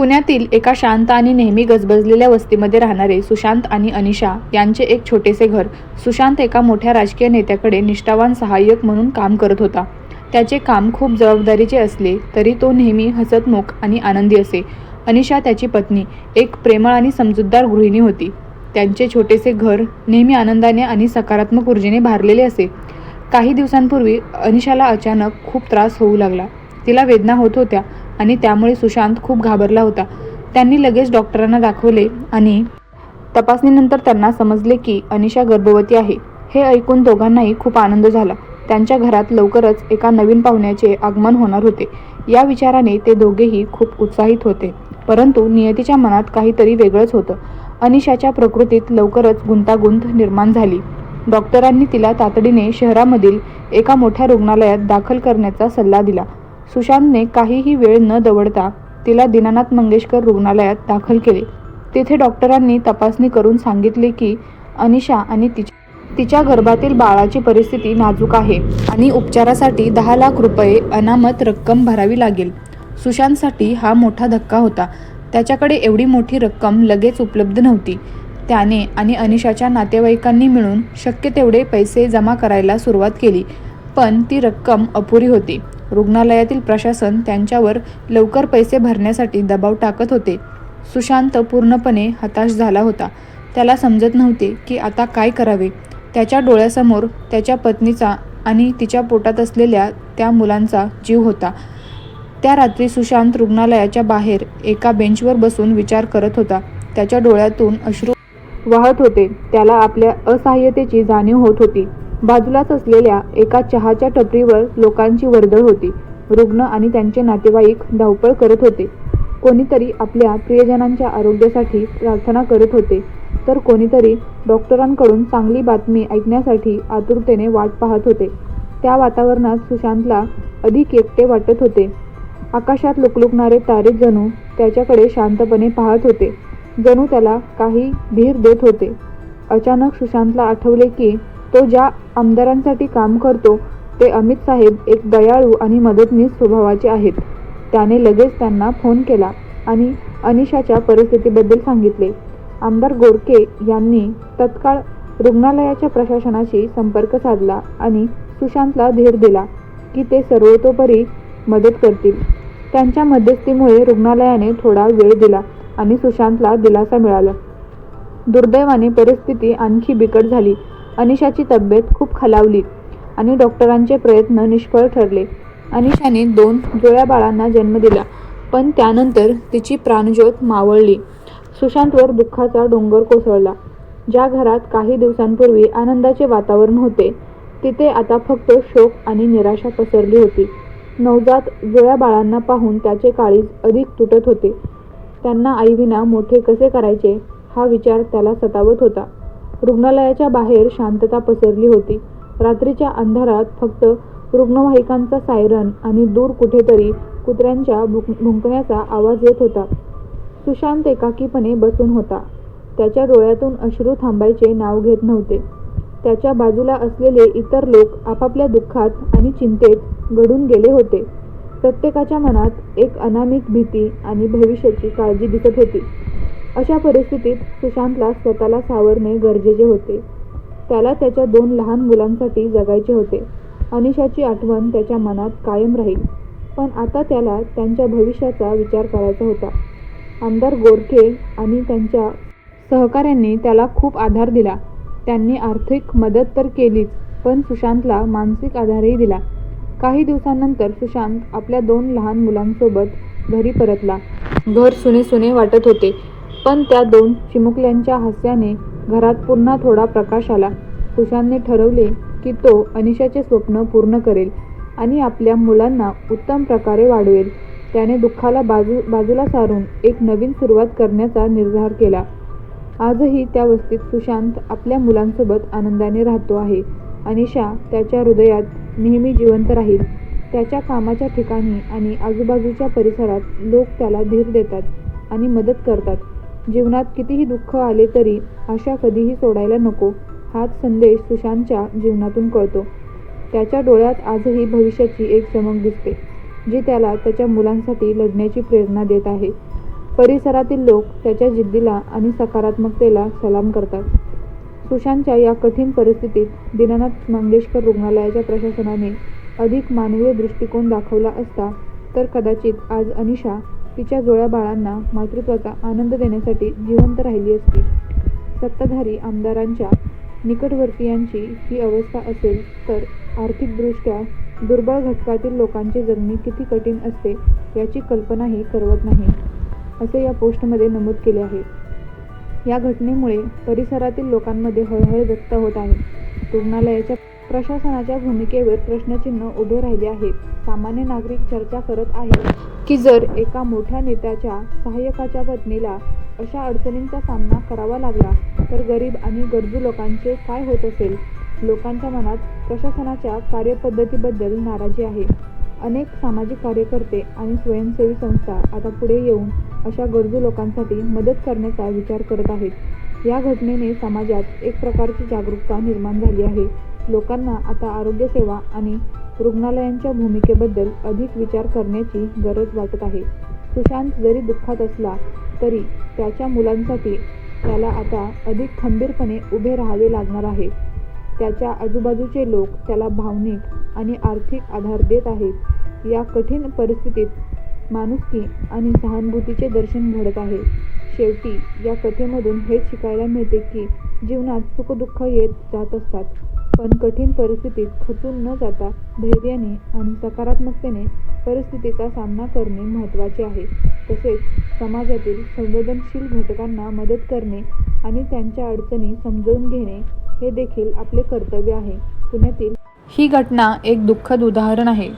पुण्यातील एका शांत आणि नेहमी गजबजलेल्या वस्तीमध्ये राहणारे सुशांत आणि अनिशा यांचे एक छोटेसे घर. सुशांत एका मोठ्या राजकीय नेत्याकडे निष्ठावान सहाय्यक म्हणून काम करत होता. त्याचे काम खूप जबाबदारीचे असले तरी तो नेहमी हसतमुख आणि आनंदी असे. अनिशा त्याची पत्नी एक प्रेमळ आणि समजूतदार गृहिणी होती. त्यांचे छोटेसे घर नेहमी आनंदाने आणि सकारात्मक ऊर्जेने भारलेले असे. काही दिवसांपूर्वी अनिशाला अचानक खूप त्रास होऊ लागला. तिला वेदना होत होत्या आणि त्यामुळे सुशांत खूप घाबरला होता. त्यांनी लगेच डॉक्टरांना दाखवले आणि तपासणीनंतर त्यांना समजले की अनिशा गर्भवती आहे. हे ऐकून दोघांनाही खूप आनंद झाला. त्यांच्या घरात लवकरच एका नवीन पाहुण्याचे आगमन होणार होते. या विचाराने ते दोघेही खूप उत्साहित होते. परंतु नियतीच्या मनात काहीतरी वेगळंच होतं. अनिशाच्या प्रकृतीत लवकरच गुंतागुंत निर्माण झाली. डॉक्टरांनी तिला तातडीने शहरामधील एका मोठ्या रुग्णालयात दाखल करण्याचा सल्ला दिला. सुशांतने काहीही वेळ न दवडता तिला दीनानाथ मंगेशकर रुग्णालयात दाखल केले. तेथे डॉक्टरांनी तपासणी करून सांगितले की अनिशा आणि तिच्या तिच्या गर्भातील बाळाची परिस्थिती नाजूक आहे आणि उपचारासाठी दहा लाख रुपये अनामत रक्कम भरावी लागेल. सुशांतसाठी हा मोठा धक्का होता. त्याच्याकडे एवढी मोठी रक्कम लगेच उपलब्ध नव्हती. त्याने आणि अनिशाच्या नातेवाईकांनी मिळून शक्य तेवढे पैसे जमा करायला सुरुवात केली पण ती रक्कम अपुरी होती. रुग्णालयातील प्रशासन त्यांच्यावर लवकर पैसे भरण्यासाठी दबाव टाकत होते. सुशांत पूर्णपणे हताश झाला होता. त्याला समजत नव्हते की आता काय करावे. त्याच्या डोळ्यासमोर त्याच्या पत्नीचा आणि तिच्या पोटात असलेल्या त्या मुलांचा जीव होता. त्या रात्री सुशांत रुग्णालयाच्या बाहेर एका बेंचवर बसून विचार करत होता. त्याच्या डोळ्यातून अश्रू वाहत होते. त्याला आपल्या असहाय्यतेची जाणीव होत होती. बाजूलाच असलेल्या एका चहाच्या टपरीवर लोकांची वर्दळ होती. रुग्ण आणि त्यांचे नातेवाईक धावपळ करत होते. कोणीतरी आपल्या प्रियजनांच्या आरोग्यासाठी प्रार्थना करत होते. तर कोणीतरी डॉक्टरांकडून चांगली बातमी ऐकण्यासाठी आतुरतेने वाट पाहत होते. त्या वातावरणात सुशांतला अधिक एकटे वाटत होते. आकाशात लुकलुकणारे तारे जणू त्याच्याकडे शांतपणे पाहत होते. जणू त्याला काही धीर देत होते. अचानक सुशांतला आठवले की तो ज्या आमदारांसाठी काम करतो ते अमित साहेब एक दयाळू आणि मदतनीस स्वभावाचे आहेत. त्याने लगेच त्यांना फोन केला आणि अनिशाच्या परिस्थितीबद्दल सांगितले. आमदार गोरके यांनी तत्काळ रुग्णालयाच्या प्रशासनाशी संपर्क साधला आणि सुशांतला धीर दिला की ते सर्वतोपरी मदत करतील. त्यांच्या मध्यस्थीमुळे रुग्णालयाने थोडा वेळ दिला आणि सुशांतला दिलासा मिळाला. दुर्दैवाने परिस्थिती आणखी बिकट झाली. अनिशाची तब्येत खूप खालावली आणि डॉक्टरांचे प्रयत्न निष्फळ ठरले. अनिशाने दोन जुळ्या बाळांना जन्म दिला पण त्यानंतर तिची प्राणज्योत मावळली. सुशांतवर दुःखाचा डोंगर कोसळला. ज्या घरात काही दिवसांपूर्वी आनंदाचे वातावरण होते तिथे आता फक्त शोक आणि निराशा पसरली होती. नवजात जुळ्या बाळांना पाहून त्याचे काळीज अधिक तुटत होते. त्यांना आईविना मोठे कसे करायचे हा विचार त्याला सतावत होता. रुग्णालयाच्या बाहेर शांतता पसरली होती. रात्रीच्या अंधारात फक्त रुग्णवाहिकांचा सायरन आणि दूर कुठेतरी कुत्र्यांच्या भुक भुंकण्याचा आवाज येत होता. सुशांत एकाकीपणे बसून होता. त्याच्या डोळ्यातून अश्रू थांबायचे नाव घेत नव्हते. त्याच्या बाजूला असलेले इतर लोक आपापल्या दुःखात आणि चिंतेत घडून गेले होते. प्रत्येकाच्या मनात एक अनामिक भीती आणि भविष्याची काळजी दिसत होती. अशा परिस्थितीत सुशांतला स्वतःला सावरणे गरजेचे होते. त्याला त्याच्या दोन लहान मुलांसाठी जगायचे होते. अनिशाची आठवण त्याच्या मनात कायम राहील. पण आता त्याला त्यांच्या भविष्याचा विचार करायचा होता. आमदार गोरखे आणि त्यांच्या सहकाऱ्यांनी त्याला खूप आधार दिला. त्यांनी आर्थिक मदत तर केलीच पण सुशांतला मानसिक आधारही दिला. काही दिवसांनंतर सुशांत आपल्या दोन लहान मुलांसोबत घरी परतला. घर सुने सुने वाटत होते. पण त्या दोन चिमुकल्यांच्या हास्याने घरात पुन्हा थोडा प्रकाश आला. सुशांतने ठरवले की तो अनिशाचे स्वप्न पूर्ण करेल आणि आपल्या मुलांना उत्तम प्रकारे वाढवेल. त्याने दुःखाला बाजू बाजूला सारून एक नवीन सुरुवात करण्याचा निर्धार केला. आजही त्या वस्तीत सुशांत आपल्या मुलांसोबत आनंदाने राहतो आहे. अनिशा त्याच्या हृदयात नेहमी जिवंत राहील. त्याच्या कामाच्या ठिकाणी आणि आजूबाजूच्या परिसरात लोक त्याला धीर देतात आणि मदत करतात. जीवनात कितीही दुःख आले तरी आशा कधीही सोडायला नको हाच संदेश सुशांतच्या जीवनातून कळतो. त्याच्या डोळ्यात आजही भविष्याची एक चमक दिसते जी त्याला त्याच्या मुलांसाठी लढण्याची प्रेरणा देत आहे. परिसरातील लोक त्याच्या जिद्दीला आणि सकारात्मकतेला सलाम करतात. सुशांतच्या या कठीण परिस्थितीत दीनानाथ मंगेशकर रुग्णालयाच्या प्रशासनाने अधिक मानवीय दृष्टिकोन दाखवला असता तर कदाचित आज अनिशा तिच्या जोळ्या बाळांना मातृत्वाचा आनंद देण्यासाठी जिवंत राहिली असती. सत्ताधारी आमदारांच्या निकटवर्तीयांची ही अवस्था असेल तर आर्थिकदृष्ट्या दुर्बळ घटकातील लोकांचे जगणे किती कठीण असते याची कल्पनाही करवत नाही असे या पोस्टमध्ये नमूद केले आहे. या घटनेमुळे परिसरातील लोकांमध्ये हळहळ व्यक्त होत आहे. रुग्णालयाच्या प्रशासनाच्या भूमिकेवर प्रश्नचिन्ह उभे राहिले आहेत सामान्य नागरिक चर्चा करत आहेत की जर एका मोठ्या नेत्याच्या सहाय्यकाच्या पत्नीला अशा अडचणींचा सामना करावा लागला तर गरीब आणि गरजू लोकांचे काय होत असेल? लोकांच्या मनात प्रशासनाच्या कार्यपद्धतीबद्दल नाराजी आहे. अनेक सामाजिक कार्यकर्ते आणि स्वयंसेवी संस्था आता पुढे येऊन अशा गरजू लोकांसाठी मदत करण्याचा विचार करत आहेत. या घटनेने समाजात एक प्रकारची जागरूकता निर्माण झाली आहे. लोकांना आता आरोग्यसेवा आणि रुग्णालयांच्या भूमिकेबद्दल अधिक विचार करण्याची गरज वाटत आहे. सुशांत जरी दुःखात असला तरी त्याच्या मुलांसाठी त्याला आता अधिक खंबीरपणे उभे राहावे लागणार आहे. त्याच्या आजूबाजूचे लोक त्याला भावनिक आणि आर्थिक आधार देत आहेत. या कठीण परिस्थितीत माणुसकी आणि सहानुभूतीचे दर्शन घडत आहे. शेवटी या कथेमधून हेच शिकायला मिळते की जीवनात सुखदुःख येत जात असतात. पण कठीण परिस्थितीत खचून न जाता धैर्याने आणि सकारात्मकतेने परिस्थितीचा सामना करणे महत्त्वाचे आहे. तसेच समाजातील संवेदनशील घटकांना मदत करणे आणि त्यांच्या अडचणी समजून घेणे हे देखील आपले कर्तव्य आहे. पुण्यातील ही घटना एक दुःखद उदाहरण आहे.